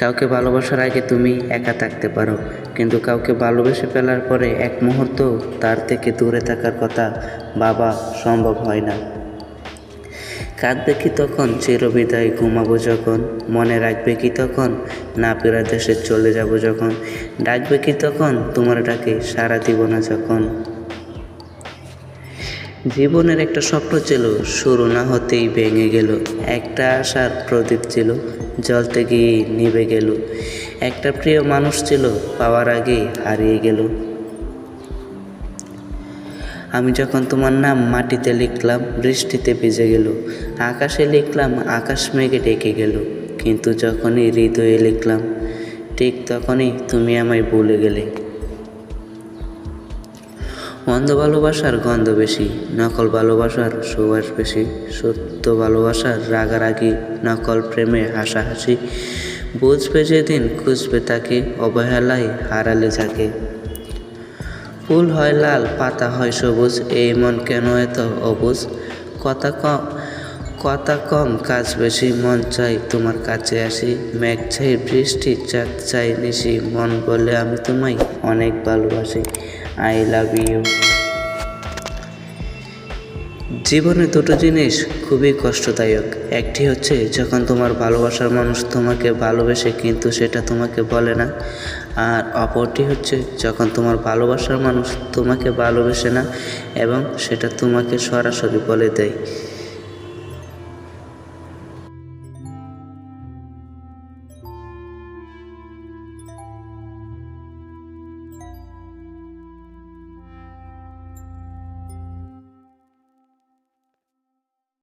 কাউকে ভালোবাসার আগে তুমি একা থাকতে পারো। কিন্তু কাউকে ভালোবেসে ফেলার পরে এক মুহূর্ত তার থেকে দূরে থাকার কথা বাবা সম্ভব হয় না। কাঁদবে কি তখন? চিরবিদায় ঘুমাবো যখন? মনে রাখবে কি তখন? না ফেরা দেশে চলে যাব যখন? ডাকবে কি তখন? তোমার ডাকে সারা দিব না যখন? জীবনের একটা স্বপ্ন ছিল, শুরু না হতেই ভেঙে গেল। একটা আশার প্রদীপ ছিল জ্বলতে গিয়ে নিভে গেল। একটা প্রিয় মানুষ ছিল, পাওয়ার আগে হারিয়ে গেল। আমি যখন তোমার নাম মাটিতে লিখলাম, বৃষ্টিতে ভিজে গেল। আকাশে লিখলাম, আকাশ মেঘে ডেকে গেল। কিন্তু যখনই হৃদয়ে লিখলাম, ঠিক তখনই তুমি আমায় বলে গেলে। অন্ধ ভালোবাসার গন্ধ বেশি, নকল ভালোবাসার সুবাস বেশি, সত্য ভালোবাসার রাগারাগি, নকল প্রেমে হাসাহাসি। বুঝবে যেদিন খুঁজবে তাকে, অবহেলায় হারালে থাকে ফুল হয় লাল, পাতা হয় সবুজ, এই মন কেন এত অবুজ? কথা কথা কম, কাজ বেশি, মন চাই তোমার কাছে আসি। মেঘ চাই বৃষ্টি চাঁদ চাই, নিশি, মন বলে আমি তোমায় অনেক ভালোবাসি। আই লাভ ইউ জীবনে দুটো জিনিস খুবই কষ্টদায়ক। একটি হচ্ছে যখন তোমার ভালোবাসার মানুষ তোমাকে ভালোবেসে কিন্তু সেটা তোমাকে বলে না। আর অপরটি হচ্ছে যখন তোমার ভালোবাসার মানুষ তোমাকে ভালোবেসে না এবং সেটা তোমাকে সরাসরি বলে দেয়।